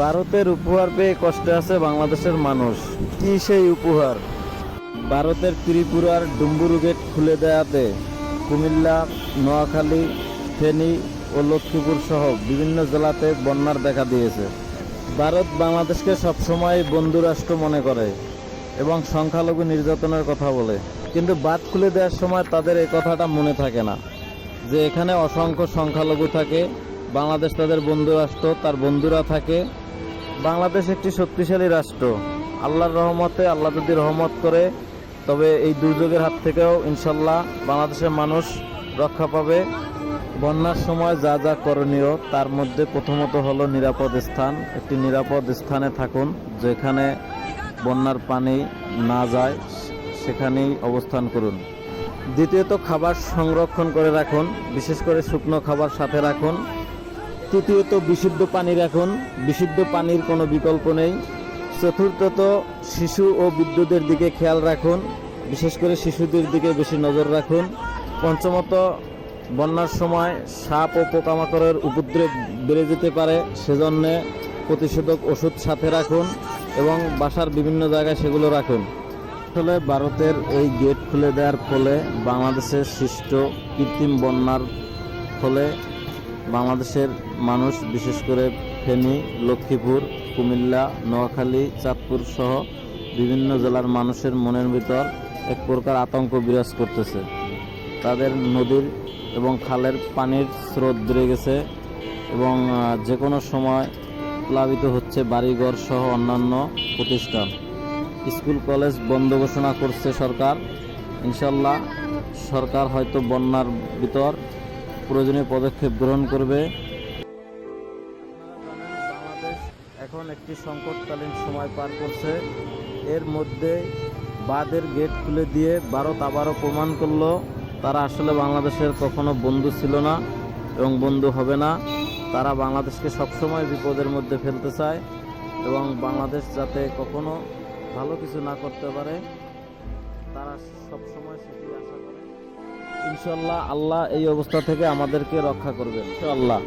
ভারতের উপহার পেয়ে কষ্টে আছে বাংলাদেশের মানুষ। কি সেই উপহার? ভারতের ত্রিপুরার ডুম্বুরু গেট খুলে দেয়াতে কুমিল্লা, নোয়াখালী, ফেনী ও লক্ষ্মীপুর সহ বিভিন্ন জেলাতে বন্যার দেখা দিয়েছে। ভারত বাংলাদেশকে সবসময় বন্ধু রাষ্ট্র মনে করে এবং সংখ্যালঘু নির্যাতনের কথা বলে। কিন্তু বাদ খুলে দেওয়ার সময় তাদের এই কথাটা মনে থাকে না, যে এখানে অসংখ্য সংখ্যালঘু থাকে, বাংলাদেশ তাদের বন্ধু রাষ্ট্র তার বন্ধুরা থাকে বাংলাদেশ একটি শক্তিশালী রাষ্ট্র। আল্লাহর রহমতে আল্লাহ যদি রহমত করে, তবে এই দুর্যোগের হাত থেকেও ইনশাল্লাহ বাংলাদেশের মানুষ রক্ষা পাবে। বন্যার সময় যা যা করণীয়, তার মধ্যে প্রথমত হলো নিরাপদ স্থান। একটি নিরাপদ স্থানে থাকুন, যেখানে বন্যার পানি না যায়, সেখানেই অবস্থান করুন। দ্বিতীয়ত খাবার সংরক্ষণ করে রাখুন, বিশেষ করে শুকনো খাবার সাথে রাখুন। তৃতীয়ত বিশুদ্ধ পানি রাখুন বিশুদ্ধ পানির কোনো বিকল্প নেই। চতুর্থত, শিশু ও বিদ্যুতের দিকে খেয়াল রাখুন, বিশেষ করে শিশুদের দিকে বেশি নজর রাখুন। পঞ্চমত, বন্যার সময় সাপ ও পোকামাকড়ের উপদ্রব বেড়ে যেতে পারে, সেজন্যে প্রতিষেধক ওষুধ সাথে রাখুন এবং বাসার বিভিন্ন জায়গায় সেগুলো রাখুন। আসলে ভারতের এই গেট খুলে দেওয়ার ফলে বাংলাদেশের সৃষ্ট কৃত্রিম বন্যার ফলে বাংলাদেশের মানুষ, বিশেষ করে ফেনী, লক্ষ্মীপুর, কুমিল্লা, নোয়াখালী, চাঁদপুর সহ বিভিন্ন জেলার মানুষের মনের ভিতর এক প্রকার আতঙ্ক বিরাজ করতেছে। তাদের নদীর এবং খালের পানির স্রোত বেড়ে গেছে এবং যে কোনো সময় প্লাবিত হচ্ছে বাড়িঘর সহ অন্যান্য প্রতিষ্ঠান। স্কুল, কলেজ বন্ধ ঘোষণা করছে সরকার। ইনশাল্লাহ সরকার হয়তো বন্যার ভিতর প্রয়োজনীয় পদক্ষেপ গ্রহণ করবে। বাংলাদেশ এখন একটি সংকটকালীন সময় পার করছে। এর মধ্যে বাঁধের গেট খুলে দিয়ে ভারত আবারও প্রমাণ করল, তারা আসলে বাংলাদেশের কখনো বন্ধু ছিল না এবং বন্ধু হবে না। তারা বাংলাদেশকে সবসময় বিপদের মধ্যে ফেলতে চায় এবং বাংলাদেশ যাতে কখনো ভালো কিছু না করতে পারে, তারা সবসময় সেটি আশা করে। ইনশাল্লাহ আল্লাহ এই অবস্থা থেকে আমাদেরকে রক্ষা করবেন ইনশাল্লাহ